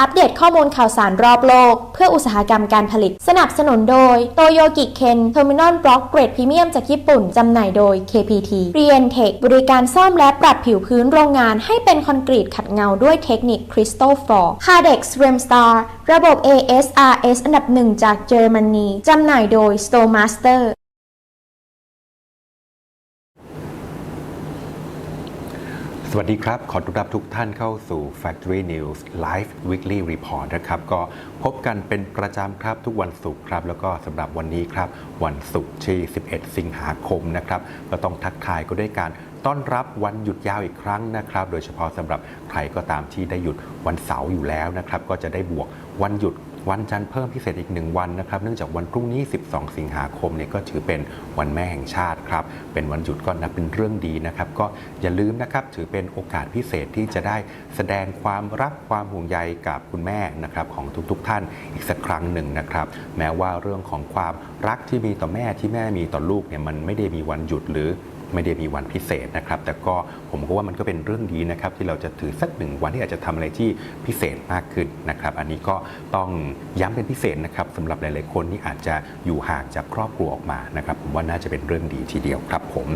อัปเดตข้อมูลข่าวสารรอบโลก เพื่ออุตสาหกรรมการผลิต สนับสนุนโดยโตโยกิเคนเทอร์มินอลบล็อกเกรดพรีเมียมจากญี่ปุ่น จำหน่ายโดย KPT r e n t e c h บริการซ่อมและปรับผิวพื้นโรงงานให้เป็นคอนกรีตขัดเงาด้วยเทคนิค Crystal 4 Cardex Remstar ระบบ ASRS อันดับหนึ่งจากเยอรมนีจำหน่ายโดย Stowmaster สวัสดีครับ ขอต้อนรับทุกท่านเข้าสู่ Factory News Live Weekly Report นะครับ ก็พบกันเป็นประจำครับทุกวันศุกร์ครับ แล้วก็สำหรับวันนี้ครับ วันศุกร์ที่ 11 สิงหาคมนะครับ ก็ต้องทักทายก็ด้วยการต้อนรับวันหยุดยาวอีกครั้งนะครับ โดยเฉพาะสำหรับใครก็ตามที่ได้หยุดวันเสาร์อยู่แล้วนะครับ ก็จะได้บวกวันหยุด วันจันทร์เพิ่มพิเศษอีกหนึ่งวันนะครับเนื่องจากวันพรุ่งนี้ 12 สิงหาคมเนี่ยก็ถือเป็นวันแม่แห่งชาติครับเป็นวันหยุดก็นับเป็นเรื่องดีนะครับ ก็อย่าลืมนะครับถือเป็นโอกาสพิเศษที่จะได้แสดงความรักความห่วงใยกับคุณแม่นะครับของทุกๆทท่านอีกสักครั้งหนึ่งนะครับ แม้ว่าเรื่องของความรักที่มีต่อแม่ที่แม่มีต่อลูกเนี่ยมันไม่ได้มีวันหยุดหรือ ไม่ได้มีวันพิเศษนะครับ แต่ก็ผมก็ว่ามันก็เป็นเรื่องดีนะครับที่เราจะถือสักหนึ่งวันที่อาจจะทำอะไรที่พิเศษมากขึ้นนะครับ อันนี้ก็ต้องย้ำเป็นพิเศษนะครับสำหรับหลาย ๆ คนที่อาจจะอยู่ห่างจากครอบครัวออกมานะครับ ผมว่าน่าจะเป็นเรื่องดีทีเดียวครับผม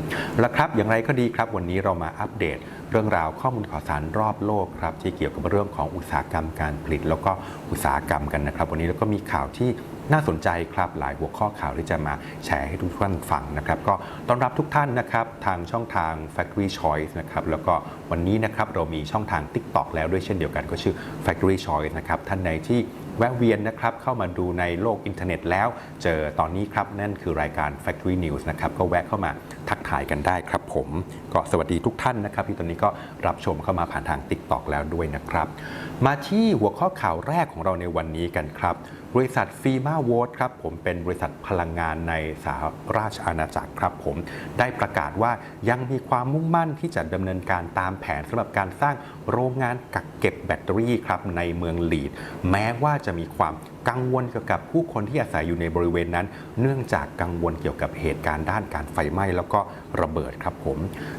แล้วครับอย่างไรก็ดีครับ วันนี้เรามาอัปเดตเรื่องราวข้อมูลข่าวสารรอบโลกครับที่เกี่ยวกับเรื่องของอุตสาหกรรมการผลิต แล้วก็อุตสาหกรรมกันนะครับ วันนี้เราก็มีข่าวที่ น่าสนใจครับหลายหัวข้อข่าวที่จะมาแชร์ให้ทุกท่านฟังนะครับ ก็ต้อนรับทุกท่านนะครับทางช่องทาง Factory Choice นะครับแล้วก็วันนี้นะครับเรามีช่องทาง TikTok แล้วด้วยเช่นเดียวกันก็ชื่อ Factory Choice นะครับท่านใดที่แวะเวียนนะครับเข้ามาดูในโลกอินเทอร์เน็ตแล้ว เจอตอนนี้ครับนั่นคือรายการ Factory News นะครับก็แวะเข้ามาทักทายกันได้ครับผมก็สวัสดีทุกท่านนะครับที่ตอนนี้ก็รับชมเข้ามาผ่านทาง TikTok แล้วด้วยนะครับ มาที่หัวข้อข่าวแรกของเราในวันนี้กันครับ บริษัทฟีมาโวตครับผมเป็นบริษัทพลังงานในสหราชอาณาจักรครับผมได้ประกาศว่ายังมีความมุ่งมั่นที่จะดำเนินการตามแผนสำหรับการสร้างโรงงานกักเก็บแบตเตอรี่ครับในเมืองลีด แม้ว่าจะมีความกังวลเกี่ยวกับผู้คนที่อาศัยอยู่ในบริเวณนั้น เนื่องจากกังวลเกี่ยวกับเหตุการณ์ด้านการไฟไหม้แล้วก็ระเบิดครับผม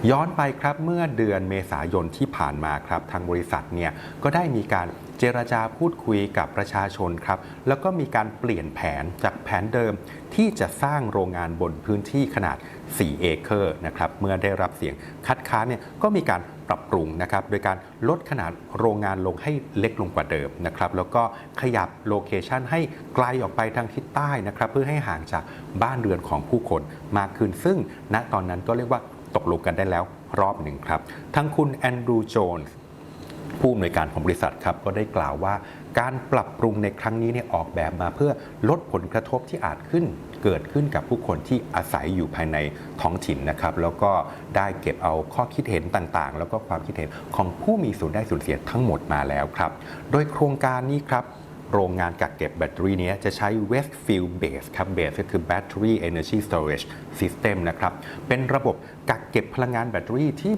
ย้อนไปครับเมื่อเดือนเมษายนที่ผ่านมาครับทางบริษัทเนี่ยก็ได้มีการ เจรจาพูดคุยกับประชาชนครับ แล้วก็มีการเปลี่ยนแผนจากแผนเดิมที่จะสร้างโรงงานบนพื้นที่ขนาด 4 เอเคอร์นะครับ เมื่อได้รับเสียงคัดค้านเนี่ยก็มีการปรับปรุงนะครับ โดยการลดขนาดโรงงานลงให้เล็กลงกว่าเดิมนะครับ แล้วก็ขยับโลเคชันให้ไกลออกไปทางทิศใต้นะครับ เพื่อให้ห่างจากบ้านเรือนของผู้คนมากขึ้น ซึ่งณตอนนั้นก็เรียกว่าตกลงกันได้แล้วรอบหนึ่งครับ ทั้งคุณแอนดรูโจนส์ ผู้อำนวยการของบริษัทครับก็ได้กล่าวว่า การปรับปรุงในครั้งนี้เนี่ยออกแบบมาเพื่อลดผลกระทบที่อาจขึ้นเกิดขึ้นกับผู้คนที่อาศัยอยู่ภายในท้องถิ่นนะครับ แล้วก็ได้เก็บเอาข้อคิดเห็นต่างๆ แล้วก็ความคิดเห็นของผู้มีส่วนได้ส่วนเสียทั้งหมดมาแล้วครับ โดยโครงการนี้ครับ โรงงานกักเก็บแบตเตอรี่นี้จะใช้ Westfield Base ครับ Base ก็คือ Battery Energy Storage System นะครับ เป็นระบบกักเก็บพลังงานแบตเตอรี่ที่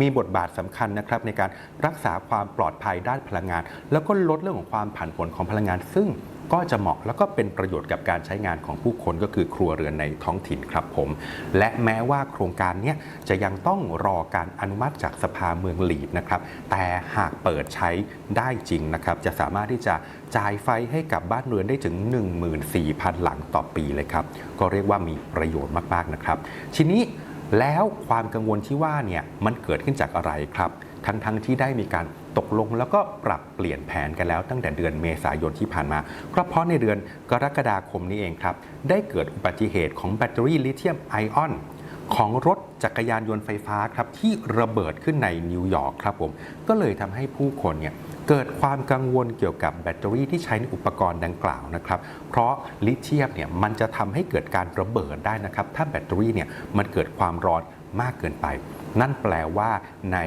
มีบทบาทสำคัญนะครับในการรักษาความปลอดภัยด้านพลังงาน แล้วก็ลดเรื่องของความผันผวนของพลังงานซึ่ง ก็จะเหมาะแล้วก็เป็นประโยชน์กับการใช้งานของผู้คนก็คือครัวเรือนในท้องถิ่นครับผม และแม้ว่าโครงการนี้จะยังต้องรอการอนุมัติจากสภาเมืองหลีดนะครับแต่หากเปิดใช้ได้จริงนะครับจะสามารถที่จะจ่ายไฟให้กับบ้านเรือนได้ถึง 14,000 หลังต่อปีเลยครับก็เรียกว่ามีประโยชน์มากๆนะครับทีนี้แล้วความกังวลที่ว่าเนี่ยมันเกิดขึ้นจากอะไรครับ ทั้งๆทที่ได้มีการ ตกลงแล้วก็ปรับเปลี่ยนแผนกันแล้วตั้งแต่เดือนเมษายนที่ผ่านมาก็เพราะในเดือนกรกฎาคมนี้เองครับ ได้เกิดอุบัติเหตุของแบตเตอรี่ลิเธียมไอออนของรถจักรยานยนต์ไฟฟ้าครับที่ระเบิดขึ้นในนิวยอร์กครับผมก็เลยทำให้ผู้คนเนี่ยเกิดความกังวลเกี่ยวกับแบตเตอรี่ที่ใช้ในอุปกรณ์ดังกล่าวนะครับเพราะลิเธียมเนี่ยมันจะทำให้เกิดการระเบิดได้นะครับถ้าแบตเตอรี่เนี่ยมันเกิดความร้อน มากเกินไป นั่นแปลว่าใน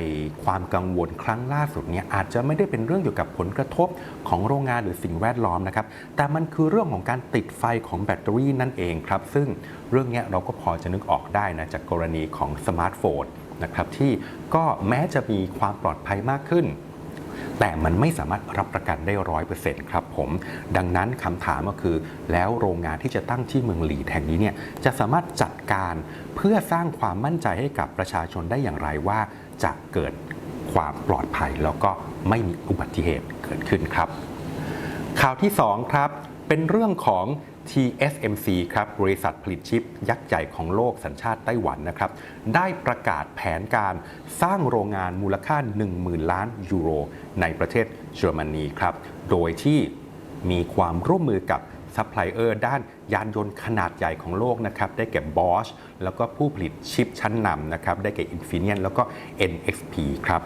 ความกังวลครั้งล่าสุดเนี่ยอาจจะไม่ได้เป็นเรื่องเกี่ยวกับผลกระทบของโรงงานหรือสิ่งแวดล้อมนะครับ แต่มันคือเรื่องของการติดไฟของแบตเตอรี่นั่นเองครับ ซึ่งเรื่องนี้เราก็พอจะนึกออกได้นะจากกรณีของสมาร์ทโฟนนะครับที่ก็แม้จะมีความปลอดภัยมากขึ้น แต่มันไม่สามารถรับประกันได้ร้อยเปอร์เซ็นต์ครับผม ดังนั้นคำถามก็คือ แล้วโรงงานที่จะตั้งที่เมืองหลีแห่งนี้เนี่ยจะสามารถจัดการเพื่อสร้างความมั่นใจให้กับประชาชนได้อย่างไรว่าจะเกิดความปลอดภัยแล้วก็ไม่มีอุบัติเหตุเกิดขึ้นครับ ข่าวที่2ครับเป็นเรื่องของ TSMC ครับบริษัทผลิตชิปยักษ์ใหญ่ของโลกสัญชาติไต้หวันนะครับได้ประกาศแผนการสร้างโรงงานมูลค่า 10,000 ล้านยูโร ในประเทศเยอรมนีครับโดยที่มีความร่วมมือกับซัพพลายเออร์ด้านยานยนต์ขนาดใหญ่ของโลกนะครับได้แก่ Bosch แล้วก็ผู้ผลิตชิปชั้นนำนะครับได้แก่ Infineon แล้วก็ NXP ครับ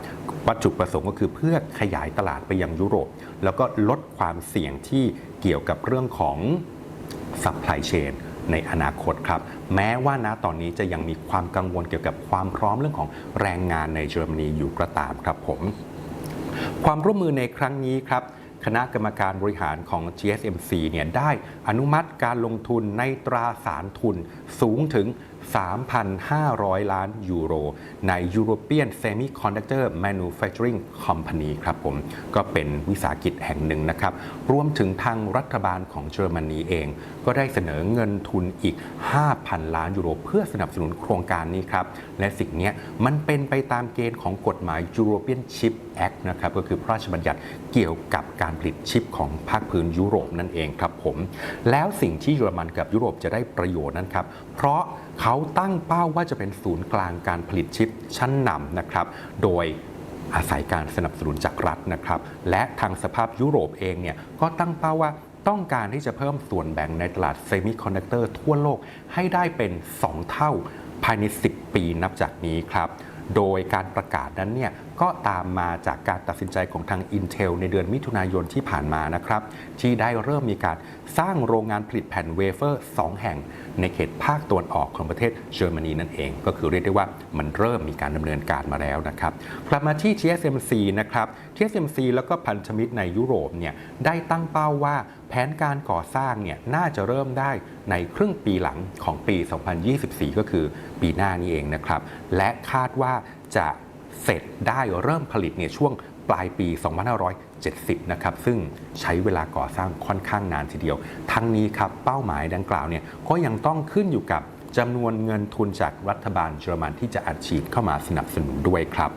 วัตถุประสงค์ก็คือเพื่อขยายตลาดไปยังยุโรป แล้วก็ลดความเสี่ยงที่เกี่ยวกับเรื่องของ ซัพพลายเชนในอนาคตครับ แม้ว่าณตอนนี้จะยังมีความกังวลเกี่ยวกับความพร้อมเรื่องของแรงงานในเยอรมนีอยู่ก็ตามครับผม ความร่วมมือในครั้งนี้ครับคณะกรรมการบริหารของ GSMC เนี่ยได้อนุมัติการลงทุนในตราสารทุนสูงถึง 3,500 ล้านยูโร ใน European Semiconductor Manufacturing Company ครับผม ก็เป็นวิสาหกิจแห่งหนึ่งนะครับ รวมถึงทางรัฐบาลของเยอรมนีเอง ก็ได้เสนอเงินทุนอีก 5,000 ล้านยูโร เพื่อสนับสนุนโครงการนี้ครับ และสิ่งนี้มันเป็นไปตามเกณฑ์ของกฎหมาย European Chip Act นะครับ ก็คือพระราชบัญญัติเกี่ยวกับการผลิตชิปของภาคพื้นยุโรปนั่นเองครับผม แล้วสิ่งที่เยอรมันกับยุโรปจะได้ประโยชน์นั้นครับ เพราะ เขาตั้งเป้าว่าจะเป็นศูนย์กลางการผลิตชิปชั้นนำนะครับ โดยอาศัยการสนับสนุนจากรัฐนะครับ และทางสภาพยุโรปเองเนี่ยก็ตั้งเป้าว่าต้องการที่จะเพิ่มส่วนแบ่งในตลาดเซมิคอนดักเตอร์ทั่วโลกให้ได้เป็น 2 เท่าภายใน 10 ปีนับจากนี้ครับ โดยการประกาศนั้นเนี่ยก็ตามมาจากการตัดสินใจของทาง Intel ในเดือนมิถุนายนที่ผ่านมานะครับ ที่ได้เริ่มมีการสร้างโรงงานผลิตแผ่นเวเฟอร์ 2 แห่ง ในเขตภาคตะวันออกของประเทศเยอรมนีนั่นเอง ก็คือเรียกได้ว่ามันเริ่มมีการดำเนินการมาแล้วนะครับกลับมาที่ TSMC นะครับ TSMC แล้วก็พันธมิตรในยุโรปเนี่ยได้ตั้งเป้าว่า ผนการก่อสร้างเนี่ยน่าจะเริ่มได้ในครึ่งปีหลังของปี 2024 ก็คือปีหน้านี้เองนะครับ และคาดว่าจะเสร็จได้เริ่มผลิตเนี่ยช่วงปลายปี 2570 นะครับ ซึ่งใช้เวลาก่อสร้างค่อนข้างนานทีเดียว ทั้งนี้ครับเป้าหมายดังกล่าวเนี่ยก็ยังต้องขึ้นอยู่กับจำนวนเงินทุนจากรัฐบาลเยอรมันที่จะอัดฉีดเข้ามาสนับสนุนด้วยครับ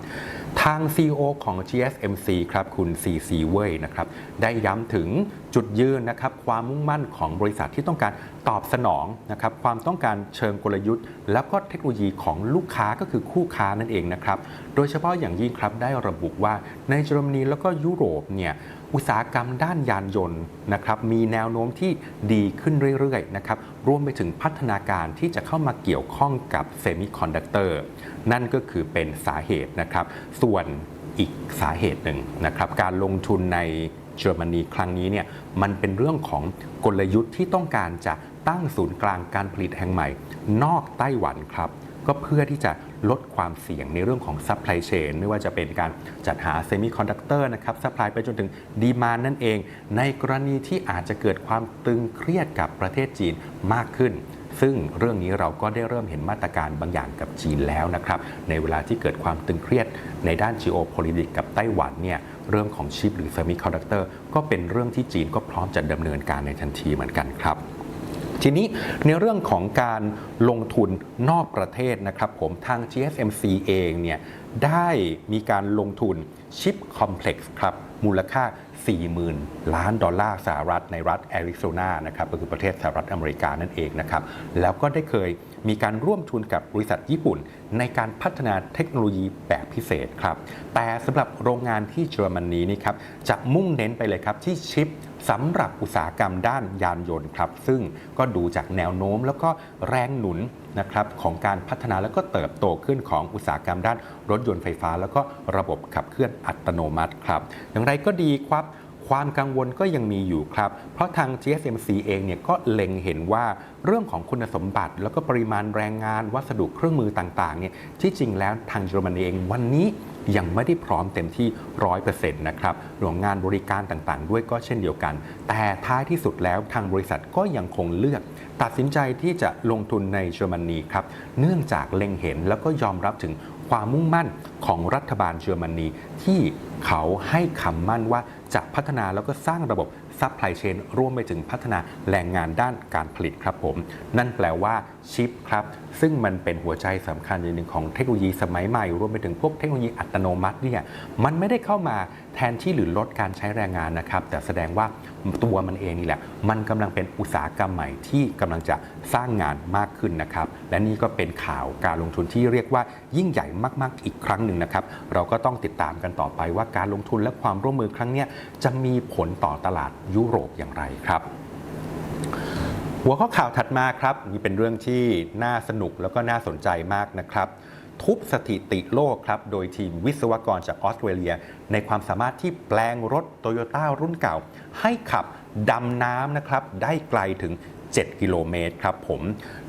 ทาง CEO ของ GSMC ครับคุณ CC เว่ยนะครับได้ย้ำถึงจุดยืนนะครับความมุ่งมั่นของบริษัทที่ต้องการตอบสนองนะครับความต้องการเชิงกลยุทธ์ แล้วก็เทคโนโลยีของลูกค้าก็คือคู่ค้านั่นเองนะครับโดยเฉพาะอย่างยิ่งครับได้ระบุว่าในเยอรมนีแล้วก็ยุโรปเนี่ย อุตสาหกรรมด้านยานยนต์นะครับมีแนวโน้มที่ดีขึ้นเรื่อยๆนะครับรวมไปถึงพัฒนาการที่จะเข้ามาเกี่ยวข้องกับเซมิคอนดักเตอร์นั่นก็คือเป็นสาเหตุนะครับ ส่วนอีกสาเหตุหนึ่งนะครับการลงทุนในเยอรมนีครั้งนี้เนี่ยมันเป็นเรื่องของกลยุทธ์ที่ต้องการจะตั้งศูนย์กลางการผลิตแห่งใหม่ นอกไต้หวันครับ ก็เพื่อที่จะลดความเสี่ยงในเรื่องของซัพพลายเชนไม่ว่าจะเป็นการจัดหาเซมิคอนดักเตอร์นะครับซัพพลายไปจนถึงดีมานนั่นเอง ในกรณีที่อาจจะเกิดความตึงเครียดกับประเทศจีนมากขึ้นซึ่งเรื่องนี้เราก็ได้เริ่มเห็นมาตรการบางอย่างกับจีนแล้วนะครับ ในเวลาที่เกิดความตึงเครียดในด้าน geopolitics กับไต้หวันเนี่ยเรื่องของชิปหรือเซมิคอนดักเตอร์ก็เป็นเรื่องที่จีนก็พร้อมจะดำเนินการในทันทีเหมือนกันครับ ทีนี้ในเรื่องของการลงทุนนอกประเทศนะครับผมทาง GSMC เองเนี่ยได้มีการลงทุนชิปคอมเพล็กซ์ครับ มูลค่า 40,000 ล้านดอลลาร์สหรัฐในรัฐแอริโซนานะครับก็คือประเทศสหรัฐอเมริกานั่นเองนะครับแล้วก็ได้เคยมีการร่วมทุนกับบริษัทญี่ปุ่น ในการพัฒนาเทคโนโลยีแบบพิเศษครับแต่สำหรับโรงงานที่เยอรมนีนี่ครับจะมุ่งเน้นไปเลยครับที่ชิปสำหรับอุตสาหกรรมด้านยานยนต์ครับซึ่งก็ดูจากแนวโน้มแล้วก็แรงหนุน นะครับของการพัฒนาแล้วก็เติบโตขึ้นของอุตสาหกรรมด้านรถยนต์ไฟฟ้า แล้วก็ระบบขับเคลื่อนอัตโนมัติครับ อย่างไรก็ดีครับความกังวลก็ยังมีอยู่ครับ เพราะทาง GSMC เองเนี่ยก็เล็งเห็นว่าเรื่องของคุณสมบัติ แล้วก็ปริมาณแรงงานวัสดุเครื่องมือต่างๆเนี่ยที่จริงแล้วทางเยอรมนีเองวันนี้ ยังไม่ได้พร้อมเต็มที่ 100%นะครับรวมงานบริการต่างๆ ด้วยก็เช่นเดียวกัน แต่ท้ายที่สุดแล้วทางบริษัทก็ยังคงเลือก ตัดสินใจที่จะลงทุนในเยอรมนีครับเนื่องจากเล็งเห็นแล้วก็ยอมรับถึงความมุ่งมั่นของรัฐบาลเยอรมนีที่เขาให้คำมั่นว่าจะพัฒนาแล้วก็สร้างระบบซัพพลายเชนร่วมไปถึงพัฒนาแรงงานด้านการผลิตครับผม นั่นแปลว่าชิปครับ ซึ่งมันเป็นหัวใจสำคัญอย่างหนึ่งของเทคโนโลยีสมัยใหม่ รวมไปถึงพวกเทคโนโลยีอัตโนมัติเนี่ยมันไม่ได้เข้ามาแทนที่หรือลดการใช้แรงงานนะครับ แต่แสดงว่าตัวมันเองนี่แหละ มันกำลังเป็นอุตสาหกรรมใหม่ที่กำลังจะสร้างงานมากขึ้นนะครับ และนี่ก็เป็นข่าวการลงทุนที่เรียกว่ายิ่งใหญ่มาก ๆ อีกครั้งหนึ่งนะครับ เราก็ต้องติดตามกันต่อไปว่าการลงทุนและความร่วมมือครั้งนี้จะมีผลต่อตลาดยุโรปอย่างไรครับ หัวข้อข่าวถัดมาครับนี่เป็นเรื่องที่น่าสนุกแล้วก็น่าสนใจมากนะครับ ทุบสถิติโลกครับ โดยทีมวิศวกรจากออสเตรเลีย ในความสามารถที่แปลงรถโตโยต้ารุ่นเก่า ให้ขับดำน้ำนะครับ ได้ไกลถึง 7 กิโลเมตรครับผม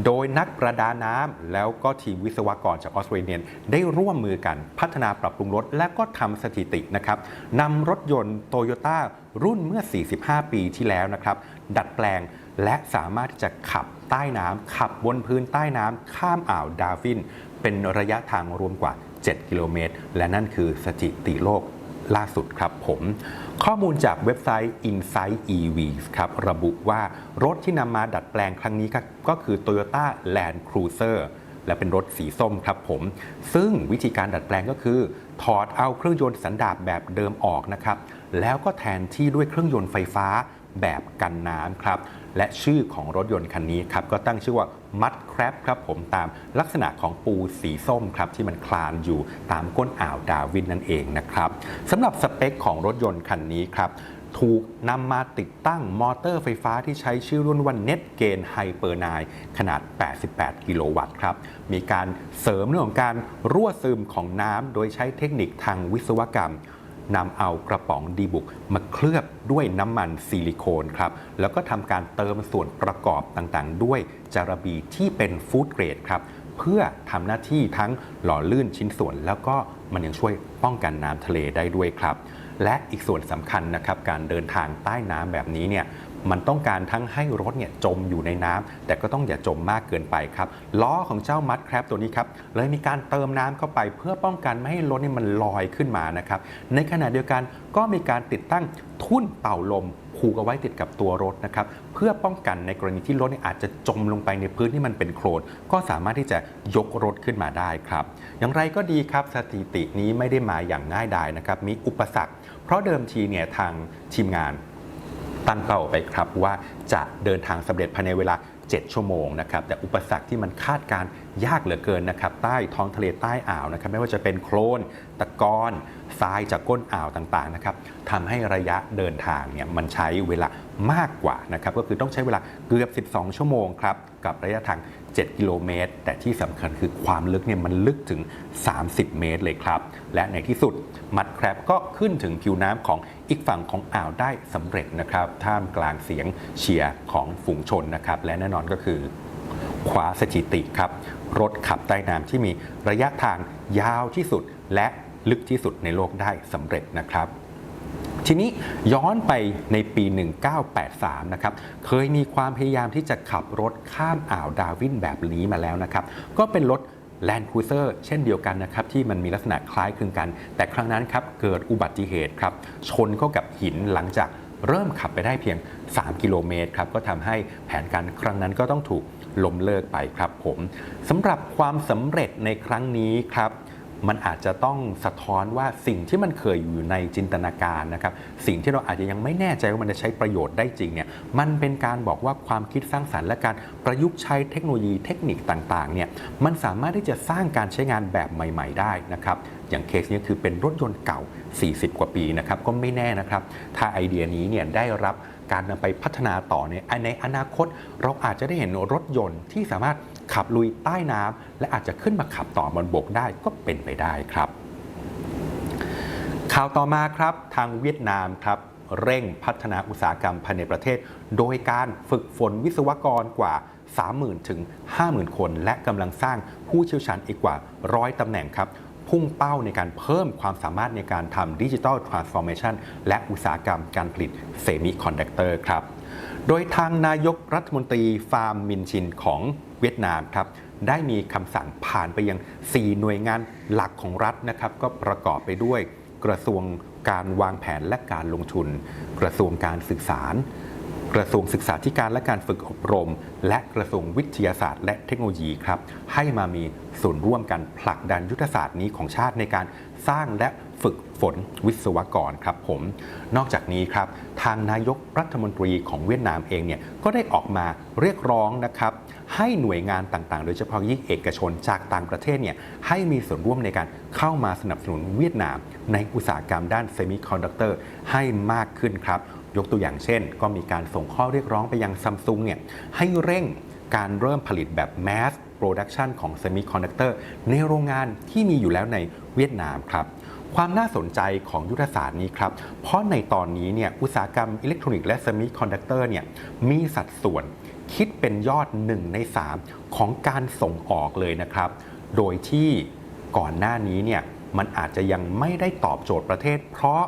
โดยนักประดาน้ำแล้วก็ทีมวิศวกรจากออสเตรเลียได้ร่วมมือกันพัฒนาปรับปรุงรถ และก็ทำสถิตินะครับนำรถยนต์โตโยต้ารุ่นเมื่อ 45 ปีที่แล้วนะครับ ดัดแปลง และสามารถที่จะขับใต้น้ำขับบนพื้นใต้น้ำข้ามอ่าวดาฟิน เป็นระยะทางรวมกว่า 7 กิโลเมตร และนั่นคือสถิติโลกล่าสุดครับผม ข้อมูลจากเว็บไซต์ Insight EVs ครับระบุว่ารถที่นำมาดัดแปลงครั้งนี้ก็ก็คือ Toyota Land Cruiser และเป็นรถสีส้มครับผม ซึ่งวิธีการดัดแปลงก็คือ ถอดเอาเครื่องยนต์สันดาปแบบเดิมออกนะครับ แล้วก็แทนที่ด้วยเครื่องยนต์ไฟฟ้าแบบกันน้ำครับ และชื่อของรถยนต์คันนี้ครับก็ตั้งชื่อว่ามัดแครบครับผมตามลักษณะของปูสีส้มครับที่มันคลานอยู่ตามก้นอ่าวดาวินนั่นเองนะครับสำหรับสเปคของรถยนต์คันนี้ครับถูกนำมาติดตั้งมอเตอร์ไฟฟ้าที่ใช้ชื่อรุ่นว่า Net Gain Hyper 9ขนาด 88 กิโลวัตต์ครับ มีการเสริมเรื่องของการรั่วซึมของน้ำโดยใช้เทคนิคทางวิศวกรรม นำเอากระป๋องดีบุกมาเคลือบด้วยน้ำมันซิลิโคนครับแล้วก็ทำการเติมส่วนประกอบต่างๆ ด้วยจาระบีที่เป็นฟู้ดเกรดครับเพื่อทำหน้าที่ทั้งหล่อลื่นชิ้นส่วน แล้วก็มันยังช่วยป้องกันน้ำทะเลได้ด้วยครับและอีกส่วนสำคัญนะครับการเดินทางใต้น้ำแบบนี้เนี่ย มันต้องการทั้งให้รถเนี่ยจมอยู่ในน้ำแต่ก็ต้องอย่าจมมากเกินไปครับล้อของเจ้ามัดแครบตัวนี้ครับเลยมีการเติมน้ำเข้าไปเพื่อป้องกันไม่ให้รถเนี่ยมันลอยขึ้นมานะครับในขณะเดียวกันก็มีการติดตั้งทุ่นเป่าลมผูกเอาไว้ติดกับตัวรถนะครับเพื่อป้องกันในกรณีที่รถเนี่ยอาจจะจมลงไปในพื้นที่มันเป็นโคลนก็สามารถที่จะยกรถขึ้นมาได้ครับ อย่างไรก็ดีครับสถิตินี้ไม่ได้มาอย่างง่ายดายนะครับมีอุปสรรค เพราะเดิมทีเนี่ยทางทีมงาน ตั้งเป้าไปครับว่าจะเดินทางสำเร็จภายในเวลา 7 ชั่วโมงนะครับแต่อุปสรรคที่มันคาดการยากเหลือเกินนะครับใต้ท้องทะเลใต้อ่าวนะครับไม่ว่าจะเป็นโคลนตะกอนทรายจากก้นอ่าวต่างๆนะครับทำให้ระยะเดินทางเนี่ยมันใช้เวลามากกว่านะครับก็คือต้องใช้เวลาเกือบ 12 ชั่วโมงครับกับระยะทาง 7 กิโลเมตร แต่ที่สำคัญคือความลึกเนี่ยมันลึกถึง 30 เมตรเลยครับ และในที่สุดมัดแครบก็ขึ้นถึงผิวน้ำของอีกฝั่งของอ่าวได้สำเร็จนะครับ ท่ามกลางเสียงเชียร์ของฝูงชนนะครับ และแน่นอนก็คือคว้าสถิติครับ รถขับใต้น้ำที่มีระยะทางยาวที่สุดและลึกที่สุดในโลกได้สำเร็จนะครับ ทีนี้ย้อนไปในปี 1983 นะครับ เคยมีความพยายามที่จะขับรถข้ามอ่าวดาวินแบบนี้มาแล้วนะครับ ก็เป็นรถ Land Cruiser เช่นเดียวกันนะครับ ที่มันมีลักษณะคล้ายคลึงกัน แต่ครั้งนั้นครับ เกิดอุบัติเหตุครับ ชนเข้ากับหินหลังจากเริ่มขับไปได้เพียง 3 กิโลเมตรครับ ก็ทำให้แผนการครั้งนั้นก็ต้องถูกล้มเลิกไปครับผมสำหรับความสำเร็จในครั้งนี้ครับ มันอาจจะต้องสะท้อนว่าสิ่งที่มันเคยอยู่ในจินตนาการนะครับ สิ่งที่เราอาจจะยังไม่แน่ใจว่ามันจะใช้ประโยชน์ได้จริงเนี่ยมันเป็นการบอกว่าความคิดสร้างสรรค์และการประยุกต์ใช้เทคโนโลยีเทคนิคต่างๆเนี่ยมันสามารถที่จะสร้างการใช้งานแบบใหม่ ๆ ได้นะครับอย่างเคสนี้คือเป็นรถยนต์เก่า 40 กว่าปีนะครับก็ไม่แน่นะครับ ถ้าไอเดียนี้เนี่ยได้รับการนำไปพัฒนาต่อเนี่ยในอนาคต เราอาจจะได้เห็นรถยนต์ที่สามารถ ขับลุยใต้น้ำและอาจจะขึ้นมาขับต่อบนบกได้ก็เป็นไปได้ครับ ข่าวต่อมาครับทางเวียดนามครับเร่งพัฒนาอุตสาหกรรมภายในประเทศ โดยการฝึกฝนวิศวกรกว่า 30,000 ถึง 50,000 คน และกำลังสร้างผู้เชี่ยวชาญอีกกว่าร้อยตำแหน่งครับ พุ่งเป้าในการเพิ่มความสามารถในการทำดิจิ t a ลทรานส์ฟอร์เมชันและอุตสาหกรรมการผลิตเซมิคอนดักเตอร์ครับ โดยทางนายกรัฐมนตรีฟาร์มมินชินของเวียดนามครับได้มีคำสั่งผ่านไปยัง 4 หน่วยงานหลักของรัฐนะครับก็ประกอบไปด้วยกระทรวงการวางแผนและการลงทุน กระทรวงการสื่อสาร กระทรวงศึกษาธิการและการฝึกอบรม และกระทรวงวิทยาศาสตร์และเทคโนโลยีครับให้มามีส่วนร่วมกันผลักดันยุทธศาสตร์นี้ของชาติในการสร้างและ ฝึกฝนวิศวกรครับผม นอกจากนี้ครับทางนายกรัฐมนตรีของเวียดนามเองเนี่ยก็ได้ออกมาเรียกร้องนะครับให้หน่วยงานต่างๆ โดยเฉพาะยิ่งเอกชนจากต่างประเทศเนี่ยให้มีส่วนร่วมในการเข้ามาสนับสนุนเวียดนาม ในอุตสาหกรรมด้านเซมิคอนดักเตอร์ให้มากขึ้นครับยกตัวอย่างเช่น ก็มีการส่งข้อเรียกร้องไปยังซัมซุงเนี่ยให้เร่งการเริ่มผลิตแบบ mass production ของเซมิคอนดักเตอร์ในโรงงานที่มีอยู่แล้วในเวียดนามครับ ความน่าสนใจของยุทธศาสตร์นี้ครับ เพราะในตอนนี้เนี่ยอุตสาหกรรมอิเล็กทรอนิกส์และเซมิคอนดักเตอร์เนี่ยมีสัดส่วนคิดเป็นยอด 1 ใน 3 ของการส่งออกเลยนะครับ โดยที่ก่อนหน้านี้เนี่ยมันอาจจะยังไม่ได้ตอบโจทย์ประเทศ เพราะ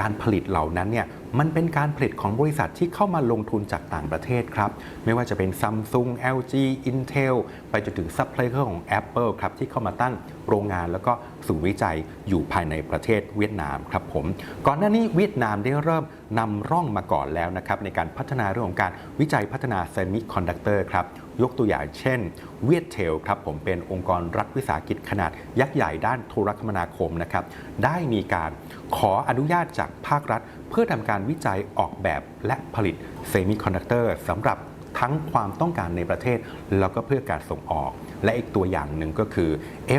การผลิตเหล่านั้นเนี่ยมันเป็นการผลิตของบริษัทที่เข้ามาลงทุนจากต่างประเทศครับ ไม่ว่าจะเป็น Samsung LG Intel ไปจนถึงซัพพลายเออร์ของ Apple ครับที่เข้ามาตั้งโรงงานแล้วก็ศูนย์วิจัยอยู่ภายในประเทศเวียดนามครับผมก่อนหน้านี้เวียดนามได้เริ่มนำร่องมาก่อนแล้วนะครับในการพัฒนาเรื่องของการวิจัยพัฒนาเซมิคอนดักเตอร์ครับยกตัวอย่างเช่นเวียดเทลครับผมเป็นองค์กรรัฐวิสาหกิจขนาดยักษ์ใหญ่ด้านโทรคมนาคมนะครับได้มีการขออนุญาตจากภาครัฐ เพื่อทำการวิจัยออกแบบและผลิตเซมิคอนดักเตอร์สำหรับ ทั้งความต้องการในประเทศ แล้วก็เพื่อการส่งออก และอีกตัวอย่างหนึ่งก็คือ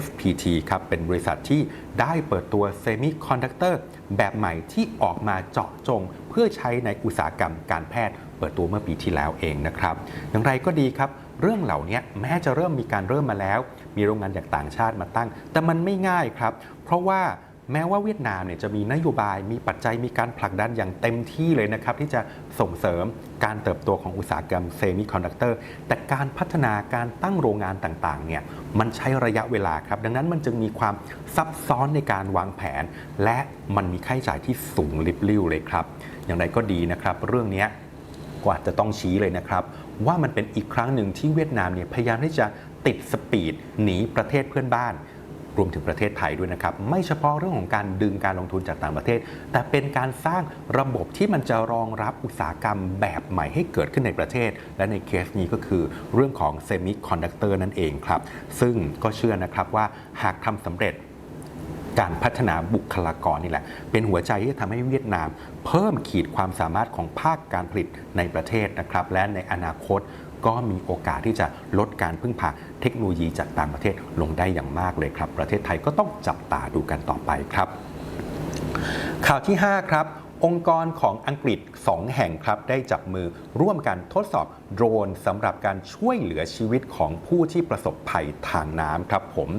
FPT ครับเป็นบริษัทที่ได้เปิดตัวเซมิคอนดักเตอร์แบบใหม่ที่ออกมาเจาะจง เพื่อใช้ในอุตสาหกรรมการแพทย์เปิดตัวเมื่อปีที่แล้วเองนะครับ อย่างไรก็ดีครับเรื่องเหล่านี้แม้จะเริ่มมีการเริ่มมาแล้ว มีโรงงานจากต่างชาติมาตั้ง แต่มันไม่ง่ายครับ เพราะว่า แม้ว่าเวียดนามเนี่ยจะมีนโยบายมีปัจจัยมีการผลักดันอย่างเต็มที่เลยนะครับ ที่จะส่งเสริมการเติบโตของอุตสาหกรรมเซมิคอนดักเตอร์แต่การพัฒนาการตั้งโรงงานต่างๆเนี่ยมันใช้ระยะเวลาครับ ดังนั้นมันจึงมีความซับซ้อนในการวางแผน และมันมีค่าใช้จ่ายที่สูงลิบลิ่วเลยครับ อย่างไรก็ดีนะครับ เรื่องนี้กว่าจะต้องชี้เลยนะครับ ว่ามันเป็นอีกครั้งหนึ่งที่เวียดนามเนี่ยพยายามที่จะติดสปีดหนีประเทศเพื่อนบ้าน รวมถึงประเทศไทยด้วยนะครับ ไม่เฉพาะเรื่องของการดึงการลงทุนจากต่างประเทศ แต่เป็นการสร้างระบบที่มันจะรองรับอุตสาหกรรมแบบใหม่ให้เกิดขึ้นในประเทศ และในเคสนี้ก็คือเรื่องของเซมิคอนดักเตอร์นั่นเองครับ ซึ่งก็เชื่อนะครับว่าหากทำสำเร็จการพัฒนาบุคลากรนี่แหละ เป็นหัวใจที่จะทำให้เวียดนาม เพิ่มขีดความสามารถของภาคการผลิตในประเทศนะครับ และในอนาคต ก็มีโอกาสที่จะลดการพึ่งพาเทคโนโลยีจากต่างประเทศลงได้อย่างมากเลยครับ ประเทศไทยก็ต้องจับตาดูกันต่อไปครับ ข่าวที่ 5 ครับองค์กรของอังกฤษ2 แห่งครับได้จับมือร่วมกันทดสอบโดรนสำหรับการช่วยเหลือชีวิตของผู้ที่ประสบภัยทางน้ำครับผม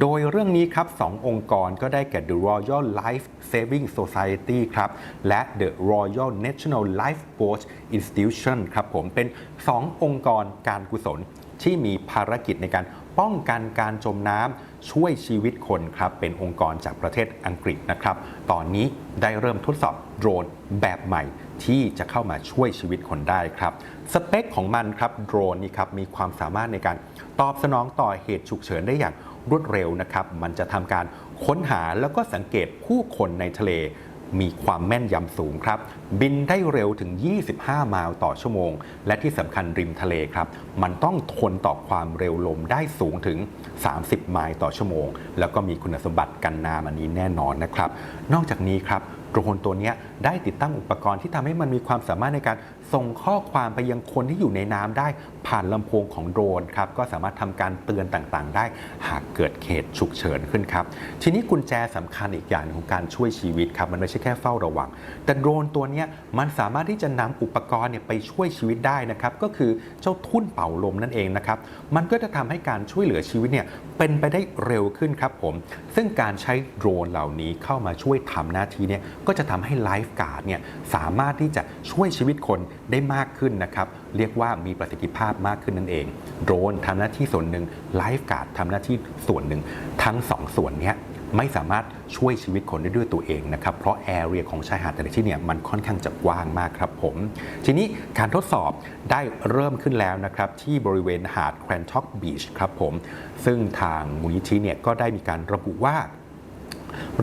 โดยเรื่องนี้ครับ2องค์กรก็ได้แก่ The Royal Life Saving Society ครับ และ The Royal National Lifeboat Institution ครับผมเป็น 2 องค์กรการกุศลที่มีภารกิจในการป้องกันการจมน้ำช่วยชีวิตคนครับ เป็นองค์กรจากประเทศอังกฤษนะครับ ตอนนี้ได้เริ่มทดสอบโดรนแบบใหม่ ที่จะเข้ามาช่วยชีวิตคนได้ครับ สเปคของมันครับโดรนนี่ครับมีความสามารถในการตอบสนองต่อเหตุฉุกเฉินได้อย่างรวดเร็วนะครับ มันจะทำการค้นหาแล้วก็สังเกตผู้คนในทะเลมีความแม่นยำสูงครับ บินได้เร็วถึง 25 ไมล์ต่อชั่วโมง และที่สำคัญริมทะเลครับ มันต้องทนต่อความเร็วลมได้สูงถึง 30 ไมล์ต่อชั่วโมง แล้วก็มีคุณสมบัติกันน้ำอันนี้แน่นอนนะครับ นอกจากนี้ครับ โดรนตัวนี้ได้ติดตั้งอุปกรณ์ที่ทำให้มันมีความสามารถในการ ส่งข้อความไปยังคนที่อยู่ในน้ำได้ผ่านลำโพงของโดรนครับก็สามารถทำการเตือนต่างๆ ได้หากเกิดเหตุฉุกเฉินขึ้นครับ ทีนี้กุญแจสำคัญอีกอย่างของการช่วยชีวิตครับมันไม่ใช่แค่เฝ้าระวัง แต่โดรนตัวนี้มันสามารถที่จะนำอุปกรณ์เนี่ยไปช่วยชีวิตได้นะครับก็คือเจ้าทุ่นเป่าลมนั่นเองนะครับมันก็จะทำให้การช่วยเหลือชีวิตเนี่ยเป็นไปได้เร็วขึ้นครับผม ซึ่งการใช้โดรนเหล่านี้เข้ามาช่วยทำหน้าที่เนี่ยก็จะทำให้ไลฟ์การ์ดเนี่ยสามารถที่จะช่วยชีวิตคนได้มากขึ้นนะครับ เรียกว่ามีประสิทธิภาพมากขึ้นนั่นเอง โดรนทำหน้าที่ส่วนหนึ่งไลฟ์การ์ดทำหน้าที่ส่วนหนึ่ง ทั้งสองส่วนนี้ไม่สามารถช่วยชีวิตคนได้ด้วยตัวเองนะครับ เพราะแอเรียของชายหาดแต่ละที่เนี่ยมันค่อนข้างจะกว้างมากครับผม ทีนี้การทดสอบได้เริ่มขึ้นแล้วนะครับ ที่บริเวณหาดแครนท็อกบีชครับผม ซึ่งทางมูลนิธิเนี่ยก็ได้มีการระบุว่า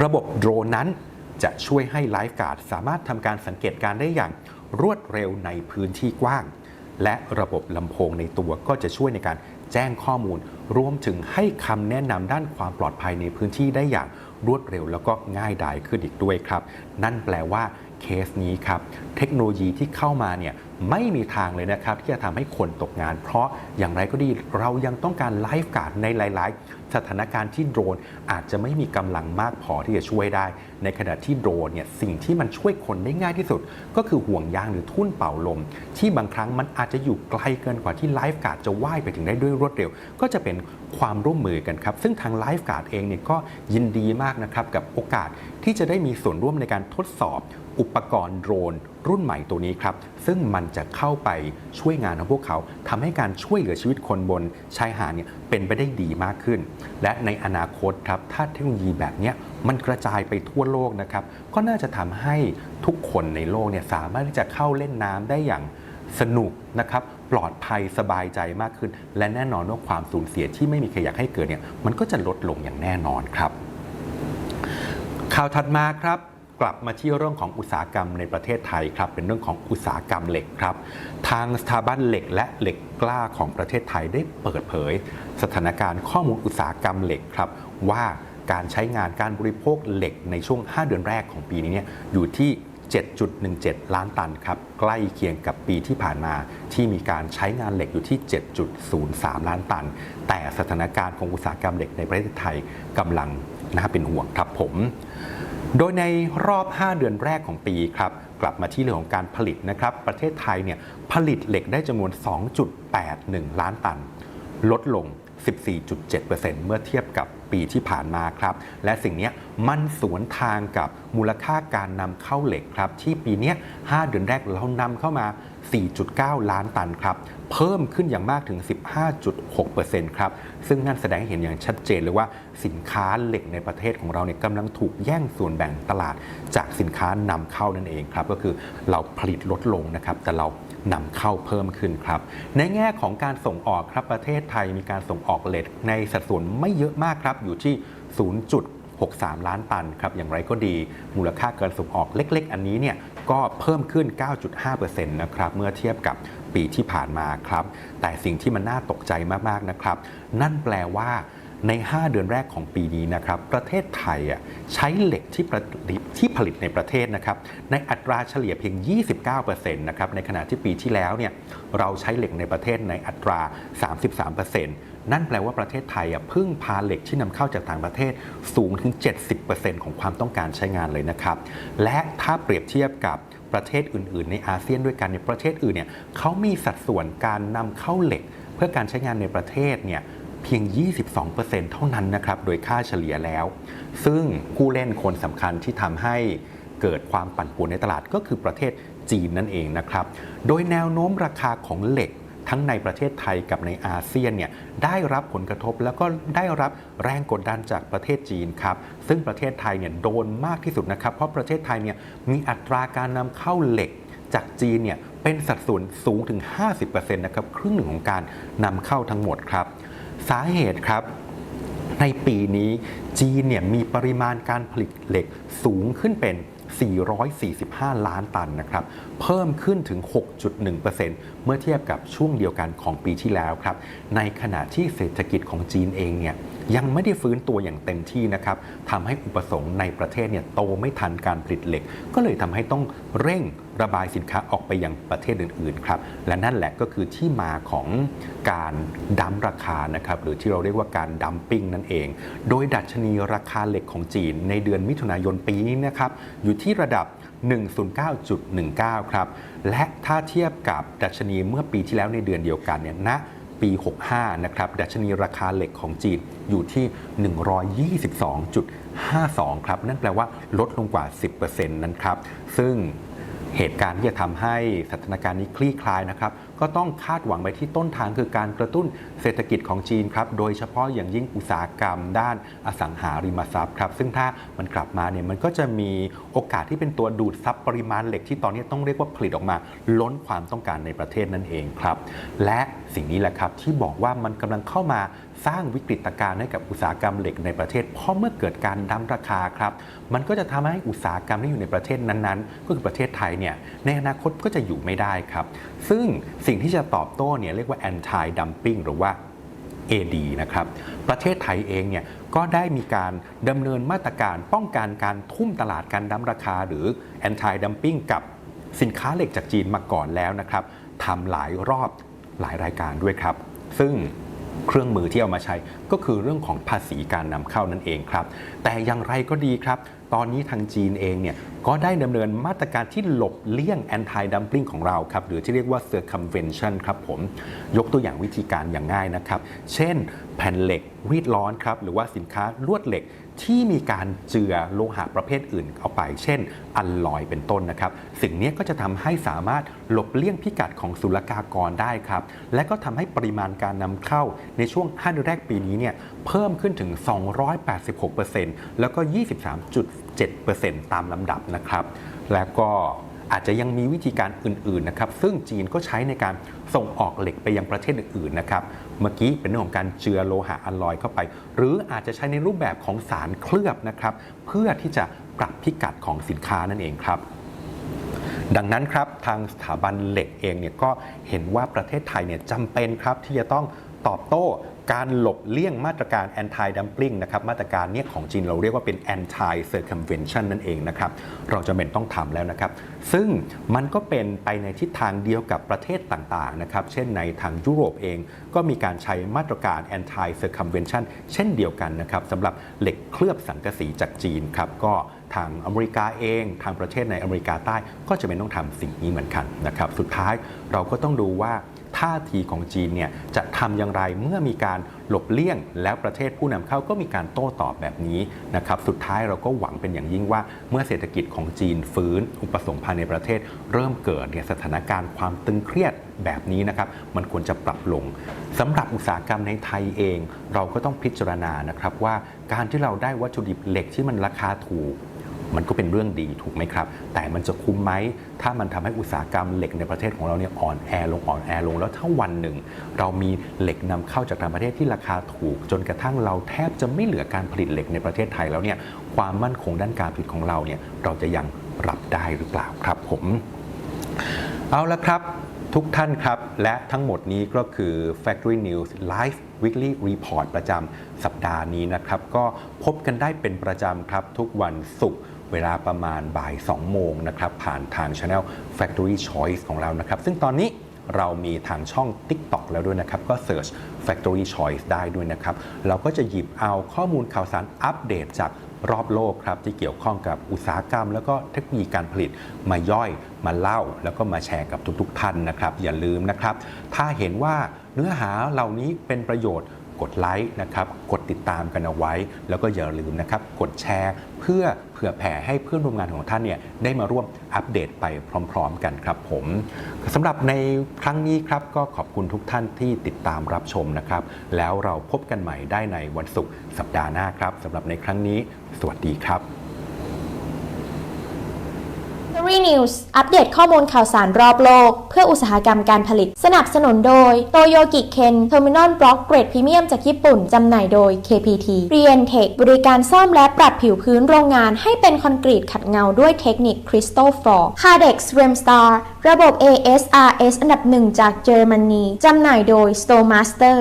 ระบบโดรนนั้นจะช่วยให้ไลฟ์การ์ดสามารถทำการสังเกตการณ์ได้อย่าง รวดเร็วในพื้นที่กว้าง และระบบลำโพงในตัวก็จะช่วยในการแจ้งข้อมูล รวมถึงให้คำแนะนำด้านความปลอดภัยในพื้นที่ได้อย่างรวดเร็วแล้วก็ง่ายดายขึ้นอีกด้วยครับ นั่นแปลว่าเคสนี้ครับ เทคโนโลยีที่เข้ามาเนี่ยไม่มีทางเลยนะครับ ที่จะทำให้คนตกงาน เพราะอย่างไรก็ดีเรายังต้องการไลฟ์การ์ดในหลาย ๆ สถานการณ์ที่โดรนอาจจะไม่มีกำลังมากพอที่จะช่วยได้ ในขณะที่โดรนเนี่ยสิ่งที่มันช่วยคนได้ง่ายที่สุด ก็คือห่วงยางหรือทุ่นเป่าลม ที่บางครั้งมันอาจจะอยู่ไกลเกินกว่าที่ไลฟ์การ์ดจะว่ายไปถึงได้ด้วยรวดเร็ว ก็จะเป็นความร่วมมือกันครับ ซึ่งทางไลฟ์การ์ดเองเนี่ยก็ยินดีมากนะครับกับโอกาสที่จะได้มีส่วนร่วมในการทดสอบอุปกรณ์โดรน รุ่นใหม่ตัวนี้ครับ ซึ่งมันจะเข้าไปช่วยงานของพวกเขาทำให้การช่วยเหลือชีวิตคนบนชายหาดเนี่ยเป็นไปได้ดีมากขึ้น และในอนาคตครับ ถ้าเทคโนโลยีแบบนี้มันกระจายไปทั่วโลกนะครับ ก็น่าจะทำให้ทุกคนในโลกเนี่ยสามารถที่จะเข้าเล่นน้ำได้อย่างสนุกนะครับปลอดภัยสบายใจมากขึ้น และแน่นอนว่าความสูญเสียที่ไม่มีใครอยากให้เกิดเนี่ยมันก็จะลดลงอย่างแน่นอนครับ ข่าวถัดมาครับ กลับมาที่เรื่องของอุตสาหกรรมในประเทศไทยครับ เป็นเรื่องของอุตสาหกรรมเหล็กครับ ทางสถาบันเหล็กและเหล็กกล้าของประเทศไทยได้เปิดเผย สถานการณ์ข้อมูลอุตสาหกรรมเหล็กครับ ว่าการใช้งานการบริโภคเหล็กในช่วง 5 เดือนแรกของปีนี้เนี่ยอยู่ที่ 7.17 ล้านตันครับ ใกล้เคียงกับปีที่ผ่านมาที่มีการใช้งานเหล็กอยู่ที่ 7.03 ล้านตัน แต่สถานการณ์ของอุตสาหกรรมเหล็กในประเทศไทยกำลังน่าเป็นห่วงครับผม โดยในรอบ 5 เดือนแรกของปีครับกลับมาที่เรื่องของการผลิตนะครับประเทศไทยเนี่ยผลิตเหล็กได้จำนวน 2.81 ล้านตัน ลดลง 14.7%เมื่อเทียบกับปีที่ผ่านมาครับ และสิ่งนี้มันสวนทางกับมูลค่าการนำเข้าเหล็กครับ ที่ปีนี้ 5 เดือนแรกเรานำเข้ามา 4.9 ล้านตันครับ เพิ่มขึ้นอย่างมากถึง 15.6%ครับ ซึ่งนั่นแสดงให้เห็นอย่างชัดเจนเลยว่าสินค้าเหล็กในประเทศของเราเนี่ยกำลังถูกแย่งส่วนแบ่งตลาด จากสินค้านำเข้านั่นเองครับ ก็คือเราผลิตลดลงนะครับ แต่เรา นำเข้าเพิ่มขึ้นครับ ในแง่ของการส่งออกครับประเทศไทยมีการส่งออกเหล็กในสัดส่วนไม่เยอะมากครับ อยู่ที่ 0.63 ล้านตันครับ อย่างไรก็ดี มูลค่าการส่งออกเล็ก ๆ อันนี้เนี่ยก็เพิ่มขึ้น 9.5%นะครับ เมื่อเทียบกับปีที่ผ่านมาครับ แต่สิ่งที่มันน่าตกใจมาก ๆ นะครับ นั่นแปลว่า ใน 5 เดือนแรกของปีนี้นะครับประเทศไทยใช้เหล็กที่ผลิตที่ผลิตในประเทศนะครับในอัตราเฉลี่ยเพียง 29%นะครับในขณะที่ปีที่แล้วเนี่ยเราใช้เหล็กในประเทศในอัตรา 33%นั่นแปลว่าประเทศไทยพึ่งพาเหล็กที่นำเข้าจากต่างประเทศสูงถึง 70%ของความต้องการใช้งานเลยนะครับ และถ้าเปรียบเทียบกับประเทศอื่น ๆ ในอาเซียนด้วยกันในประเทศอื่นเนี่ยเขามีสัดส่วนการนำเข้าเหล็ก เพื่อการใช้งานในประเทศเนี่ย เพียง 22%เท่านั้นนะครับ โดยค่าเฉลี่ยแล้ว ซึ่งผู้เล่นคนสำคัญที่ทำให้เกิดความปั่นป่วนในตลาดก็คือประเทศจีนนั่นเองนะครับ โดยแนวโน้มราคาของเหล็กทั้งในประเทศไทยกับในอาเซียนเนี่ยได้รับผลกระทบแล้วก็ได้รับแรงกดดันจากประเทศจีนครับ ซึ่งประเทศไทยเนี่ยโดนมากที่สุดนะครับ เพราะประเทศไทยเนี่ยมีอัตราการนำเข้าเหล็กจากจีนเนี่ยเป็นสัดส่วนสูงถึง 50%นะครับครึ่งหนึ่งของการนำเข้าทั้งหมดครับ สาเหตุครับ ในปีนี้จีนเนี่ยมีปริมาณการผลิตเหล็กสูงขึ้นเป็น 445 ล้านตันนะครับ เพิ่มขึ้นถึง 6.1%เมื่อเทียบกับช่วงเดียวกันของปีที่แล้วครับ ในขณะที่เศรษฐกิจของจีนเองเนี่ย ยังไม่ได้ฟื้นตัวอย่างเต็มที่นะครับทำให้อุปสงค์ในประเทศเนี่ยโตไม่ทันการผลิตเหล็ก ก็เลยทำให้ต้องเร่งระบายสินค้าออกไปยังประเทศอื่นๆครับและนั่นแหละก็คือที่มาของการดั้มราคานะครับหรือที่เราเรียกว่าการดัมปิ้งนั่นเอง โดยดัชนีราคาเหล็กของจีน ในเดือนมิถุนายนปีนี้นะครับอยู่ที่ระดับ 109.19 ครับและถ้าเทียบกับดัชนีเมื่อปีที่แล้วในเดือนเดียวกันเนี่ยณ ปี 65 นะครับ ดัชนีราคาเหล็กของจีนอยู่ที่ 122.52 ครับ นั่นแปลว่าลดลงกว่า 10%นั้นครับ ซึ่ง เหตุการณ์ที่จะทำให้สถานการณ์นี้คลี่คลายนะครับ ก็ต้องคาดหวังไปที่ต้นทางคือการกระตุ้นเศรษฐกิจของจีนครับ โดยเฉพาะอย่างยิ่งอุตสาหกรรมด้านอสังหาริมทรัพย์ครับ ซึ่งถ้ามันกลับมาเนี่ยมันก็จะมีโอกาสที่เป็นตัวดูดซับปริมาณเหล็กที่ตอนนี้ต้องเรียกว่าผลิตออกมา ล้นความต้องการในประเทศนั่นเองครับ และสิ่งนี้แหละครับที่บอกว่ามันกำลังเข้ามา สร้างวิกฤตการณ์ให้กับอุตสาหกรรมเหล็กในประเทศ เพราะเมื่อเกิดการดั้มราคาครับ มันก็จะทำให้อุตสาหกรรมที่อยู่ในประเทศนั้นๆ ก็คือประเทศไทยเนี่ยในอนาคตก็จะอยู่ไม่ได้ครับ ซึ่งสิ่งที่จะตอบโต้เนี่ยเรียกว่า anti dumping หรือว่า AD นะครับ ประเทศไทยเองเนี่ยก็ได้มีการดำเนินมาตรการป้องกันการทุ่มตลาดการดั้มราคา หรือ anti dumping กับสินค้าเหล็กจากจีนมาก่อนแล้วนะครับทำหลายรอบหลายรายการด้วยครับ ซึ่ง เครื่องมือที่เอามาใช้ก็คือเรื่องของภาษีการนำเข้านั่นเองครับ แต่อย่างไรก็ดีครับ ตอนนี้ทางจีนเองเนี่ยก็ได้ดำเนินมาตรการที่หลบเลี่ยง anti dumping ของเราครับ หรือที่เรียกว่า circumvention ครับผม ยกตัวอย่างวิธีการอย่างง่ายนะครับ เช่น แผ่นเหล็กรีดร้อนครับ หรือว่าสินค้าลวดเหล็ก ที่มีการเจือโลหะประเภทอื่นเอาไป เช่น อัลลอยเป็นต้นนะครับ สิ่งนี้ก็จะทำให้สามารถหลบเลี่ยงพิกัดของศุลกากรได้ครับ และก็ทำให้ปริมาณการนำเข้าในช่วง5เดือนแรกปีนี้เนี่ยเพิ่มขึ้นถึง 286%แล้วก็ 23.7%ตามลำดับนะครับ แล้วก็อาจจะยังมีวิธีการอื่นๆนะครับ ซึ่งจีนก็ใช้ในการส่งออกเหล็กไปยังประเทศอื่นๆนะครับ เมื่อกี้เป็นเรื่องของการเจือโลหะอัลลอยเข้าไป หรืออาจจะใช้ในรูปแบบของสารเคลือบนะครับเพื่อที่จะปรับพิกัดของสินค้านั่นเองครับดังนั้นครับทางสถาบันเหล็กเองเนี่ยก็เห็นว่าประเทศไทยเนี่ยจำเป็นครับที่จะต้องตอบโต้ การหลบเลี่ยงมาตรการ anti dumping นะครับมาตรการเนี้ของจีนเราเรียกว่าเป็น anti circumvention นั่นเองนะครับเราจะเป็นต้องทำแล้วนะครับ ซึ่งมันก็เป็นไปในทิศทางเดียวกับประเทศต่างๆนะครับเช่นในทางยุโรปเอง ก็มีการใช้มาตรการ anti circumvention เช่นเดียวกันนะครับสำหรับเหล็กเคลือบสังกะสีจากจีนครับก็ทางอเมริกาเอง ทางประเทศในอเมริกาใต้ก็จะเป็นต้องทำสิ่งนี้เหมือนกันนะครับสุดท้ายเราก็ต้องดูว่า ท่าทีของจีนเนี่ยจะทำอย่างไรเมื่อมีการหลบเลี่ยง แล้วประเทศผู้นำเข้าก็มีการโต้ตอบแบบนี้นะครับสุดท้ายเราก็หวังเป็นอย่างยิ่งว่า เมื่อเศรษฐกิจของจีนฟื้น อุปสงค์ภายในประเทศ เริ่มเกิดเนี่ยสถานการณ์ความตึงเครียดแบบนี้นะครับมันควรจะปรับลงสำหรับอุตสาหกรรมในไทยเอง เราก็ต้องพิจารณานะครับว่าการที่เราได้วัตถุดิบเหล็กที่มันราคาถูก มันก็เป็นเรื่องดีถูกไหมครับ แต่มันจะคุ้มไหม ถ้ามันทำให้อุตสาหกรรมเหล็กในประเทศของเราเนี่ยอ่อนแอลงอ่อนแอลง แล้วถ้าวันหนึ่ง เรามีเหล็กนำเข้าจากต่างประเทศที่ราคาถูก จนกระทั่งเราแทบจะไม่เหลือการผลิตเหล็กในประเทศไทยแล้วเนี่ยความมั่นคงด้านการผลิตของเราเนี่ยเราจะยังรับได้หรือเปล่าครับผม เอาละครับทุกท่านครับ และทั้งหมดนี้ก็คือ Factory News Live Weekly Report ประจำสัปดาห์นี้นะครับ ก็พบกันได้เป็นประจำครับทุกวันศุกร์ เวลาประมาณบ่าย 2 โมงนะครับ ผ่านทาง Channel Factory Choice ของเรานะครับ ซึ่งตอนนี้เรามีทางช่อง TikTok แล้วด้วยนะครับ ก็ Search Factory Choice ได้ด้วยนะครับ เราก็จะหยิบเอาข้อมูลข่าวสารอัปเดตจากรอบโลกครับ ที่เกี่ยวข้องกับอุตสาหกรรม แล้วก็เทคโนโลยีการผลิตมาย่อยมาเล่า แล้วก็มาแชร์กับทุกๆท่านนะครับ อย่าลืมนะครับ ถ้าเห็นว่าเนื้อหาเหล่านี้เป็นประโยชน์ กดไลค์นะครับกดติดตามกันเอาไว้ แล้วก็อย่าลืมนะครับกดแชร์ เพื่อเผื่อแผ่ให้เพื่อนร่วมงานของท่านเนี่ยได้มาร่วมอัปเดตไปพร้อม ๆ กันครับผมสำหรับในครั้งนี้ครับก็ขอบคุณทุกท่านที่ติดตามรับชมนะครับ แล้วเราพบกันใหม่ได้ในวันศุกร์สัปดาห์หน้าครับสำหรับในครั้งนี้ สวัสดีครับ Factory News อัปเดตข้อมูลข่าวสารรอบโลก เพื่ออุตสาหกรรมการผลิต สนับสนุนโดยโตโยกิเคนเทอร์มินอลบล็อกเกรดพรีเมียมจากญี่ปุ่น จำหน่ายโดย KPT เรียนเทคบริการซ่อมและปรับผิวพื้นโรงงานให้เป็นคอนกรีตขัดเงาด้วยเทคนิคคริสตัลฟลอร์ Cardex Remstar ระบบ ASRS อันดับหนึ่งจากเยอรมนีจำหน่ายโดย Stowmaster